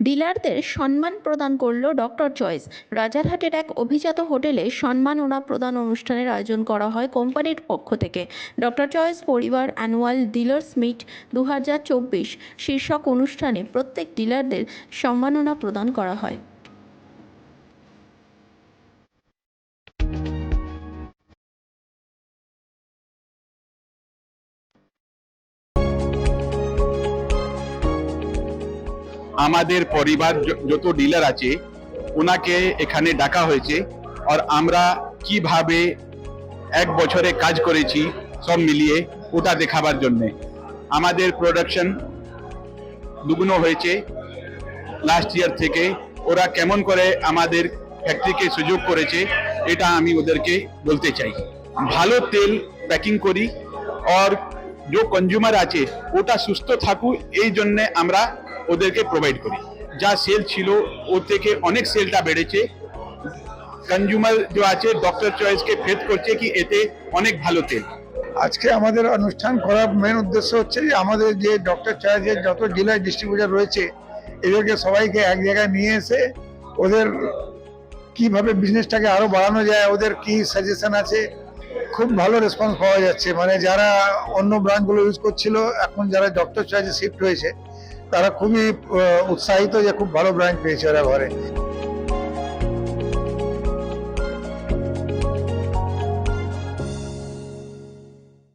ডিলারদের সম্মান প্রদান করল ডক্টর চয়েস। রাজারহাটের এক অভিজাত হোটেলে সম্মাননা প্রদান অনুষ্ঠানের আয়োজন করা হয় কোম্পানির পক্ষ থেকে। ডক্টর চয়েস পরিবার অ্যানুয়াল ডিলার্স মিট দু হাজার চব্বিশ শীর্ষক অনুষ্ঠানে প্রত্যেক ডিলারদের সম্মাননা প্রদান করা হয়। আমাদের পরিবার যত ডিলার আছে ওনাকে এখানে ডাকা হয়েছে আর আমরা কীভাবে এক বছরে কাজ করেছি সব মিলিয়ে ওটা দেখাবার জন্য। আমাদের প্রোডাকশন দুগুণ হয়েছে। লাস্ট ইয়ার থেকে ওরা কেমন করে আমাদের ফ্যাক্টরিকে সুযোগ করেছে, এটা আমি ওদেরকে বলতে চাই। ভালো তেল প্যাকিং করি আর যে কনজিউমার আছে ওটা সুস্থ থাকুক এই জন্যে আমরা ওদেরকে প্রোভাইড করি যা সেল ছিল ওর থেকে অনেক সেলটা বেড়েছে কনজিউমার যে আছে ডক্টর চয়েসকে ফেদ করছে কি এতে অনেক ভালো তেল আজকে আমাদের অনুষ্ঠান করার মেন উদ্দেশ্য হচ্ছে যে আমাদের যে ডক্টর চয়েসের যত ডিলার ডিস্ট্রিবিউটার রয়েছে, এদেরকে সবাইকে এক জায়গায় নিয়ে এসে ওদের কীভাবে বিজনেসটাকে আরও বাড়ানো যায়, ওদের কি সাজেশন আছে খুব ভালো রেসপন্স পাওয়া যাচ্ছে। মানে যারা অন্য ব্রাঞ্চগুলো ইউজ করছিল, এখন যারা ডক্টর চয়েসে শিফট হয়েছে, তারা খুবই উৎসাহিত যে খুব ভালো ব্র্যান্ড পেয়েছে ওরা ঘরে।